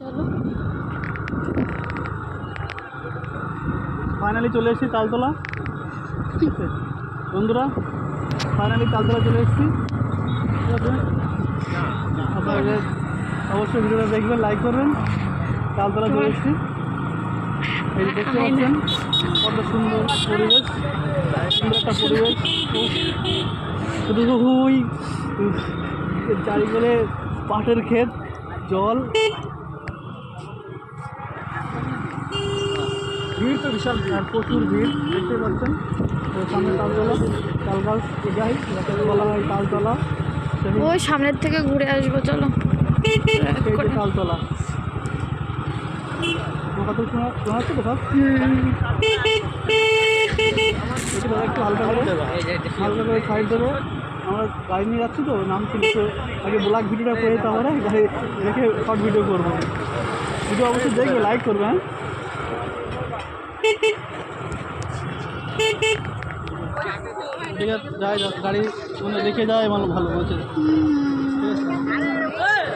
চলো। ফাইনালি চলে এসেছি তালতলা। ঠিক আছে? বন্ধুরা ফাইনালি তালতলা চলে এসেছি। ঠিক আছে? আপনাদের অবশ্যই ভিডিওটা দেখবেন লাইক করবেন। তালতলা চলে এসেছি। এই দেখতে পাচ্ছেন কত সুন্দর পরিবেশ। সুন্দর একটা পরিবেশ। শুধু চারিদিকে পাটের ক্ষেত জল। ভিড় তো বিশাল আর প্রচুর ভিড় দেখতে পাচ্ছেন। তো সামনে তালতলা তালগাছ যাই যাকে বলা হয় তালতলা। ওই সামনের থেকে ঘুরে আসব চলো। তালতলা। কথা শোনা একটু হালকা করে হালকা করে সাইড দেবে। আমরা গাড়ি নিয়ে যাচ্ছি তো নাম আগে ব্লগ ভিডিওটা করে তারপরে গাড়ি রেখে শর্ট ভিডিও করব। ভিডিও অবশ্যই দেখবে লাইক করবে হ্যাঁ? ঠিক আছে যাই গাড়ি দেখে রেখে যায় ভালো বলছে